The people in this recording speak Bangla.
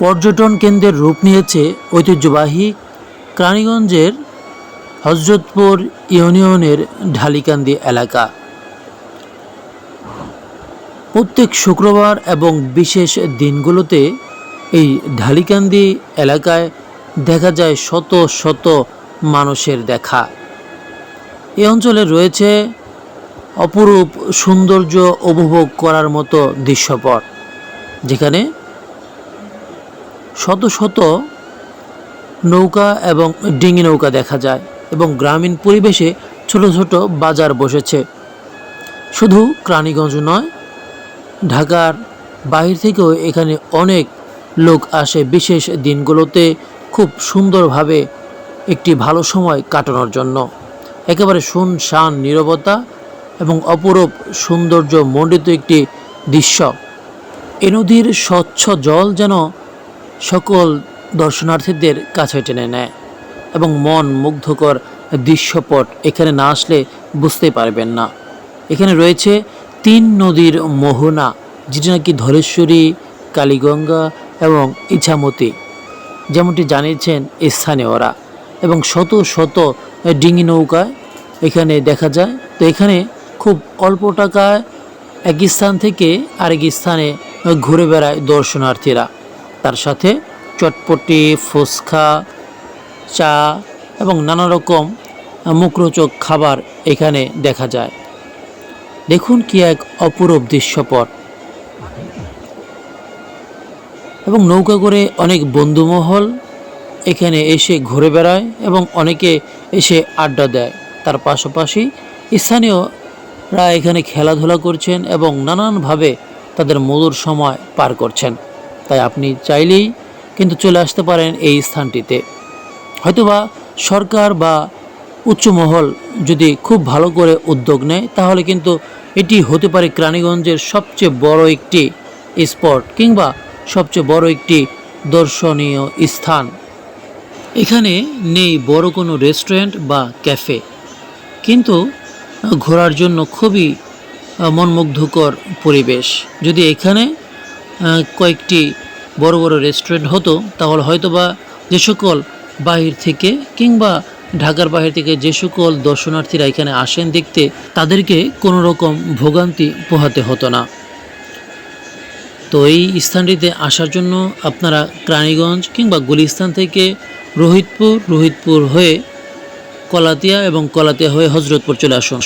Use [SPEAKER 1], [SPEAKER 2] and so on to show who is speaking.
[SPEAKER 1] পর্যটন কেন্দ্রের রূপ নিয়েছে ঐতিহ্যবাহী কেরানীগঞ্জের হজরতপুর ইউনিয়নের ঢালিকান্দি এলাকা। প্রত্যেক শুক্রবার এবং বিশেষ দিনগুলোতে এই ঢালিকান্দি এলাকায় দেখা যায় শত শত মানুষের দেখা। এই অঞ্চলে রয়েছে অপরূপ সৌন্দর্য উপভোগ করার মতো দৃশ্যপট, যেখানে শত শত নৌকা এবং ডিঙি নৌকা দেখা যায় এবং গ্রামীণ পরিবেশে ছোট ছোট বাজার বসেছে। শুধু প্রাণীগঞ্জ নয়, ঢাকার বাহির থেকেও এখানে অনেক লোক আসে। বিশেষ দিনগুলোতে খুব সুন্দরভাবে একটি ভালো সময় কাটানোর জন্য। একেবারে শুনশান, নীরবতা এবং অপরূপ সৌন্দর্য মণ্ডিত একটি দৃশ্য। এ নদীর স্বচ্ছ জল যেন সকল দর্শনার্থীদের কাছে টেনে নেয় এবং মন মুগ্ধকর দৃশ্যপট এখানে না আসলে বুঝতে পারবেন না। এখানে রয়েছে তিন নদীর মোহনা, যেটি নাকি ধলেশ্বরী, কালীগঙ্গা এবং ইছামতি। যেমনটি জানিয়েছেন স্থানীয়রা এবং শত শত ডিঙি নৌকায় এখানে দেখা যায়। তো এখানে খুব অল্প টাকায় এক স্থান থেকে আরেক স্থানে ঘুরে বেড়ায় দর্শনার্থীরা। তার সাথে চটপটি, ফুচকা, চা এবং নানা রকম মুখরোচক খাবার এখানে দেখা যায়। দেখুন কি এক অপরূপ দৃশ্যপট। এবং নৌকা করে অনেক বন্ধুমহল এখানে এসে ঘুরে বেড়ায় এবং অনেকে এসে আড্ডা দেয়। তার পাশাপাশি স্থানীয়রা এখানে খেলাধুলা করছেন এবং নানানভাবে তাদের মধুর সময় পার করছেন। তাই আপনি চাইলেই কিন্তু চলে আসতে পারেন এই স্থানটিতে। হয়তোবা সরকার বা উচ্চমহল যদি খুব ভালো করে উদ্যোগ নেয়, তাহলে কিন্তু এটি হতে পারে কেরানীগঞ্জের সবচেয়ে বড় একটি স্পট কিংবা সবচেয়ে বড় একটি দর্শনীয় স্থান। এখানে নেই বড় কোনো রেস্টুরেন্ট বা ক্যাফে, কিন্তু ঘোরার জন্য খুবই মনমুগ্ধকর পরিবেশ। যদি এখানে কয়েকটি বড় বড় রেস্টুরেন্ট হতো, তাহলে হয়তোবা যে সকল বাহির থেকে কিংবা ঢাকার বাহির থেকে যে সকল দর্শনার্থীরা এখানে আসেন দেখতে, তাদেরকে কোনো রকম ভোগান্তি পোহাতে হতো না। তো এই স্থানটিতে আসার জন্য আপনারা প্রাণীগঞ্জ কিংবা গুলিস্তান থেকে রোহিতপুর রোহিতপুর হয়ে কলাতিয়া এবং কলাতিয়া হয়ে হজরতপুর চলে আসুন।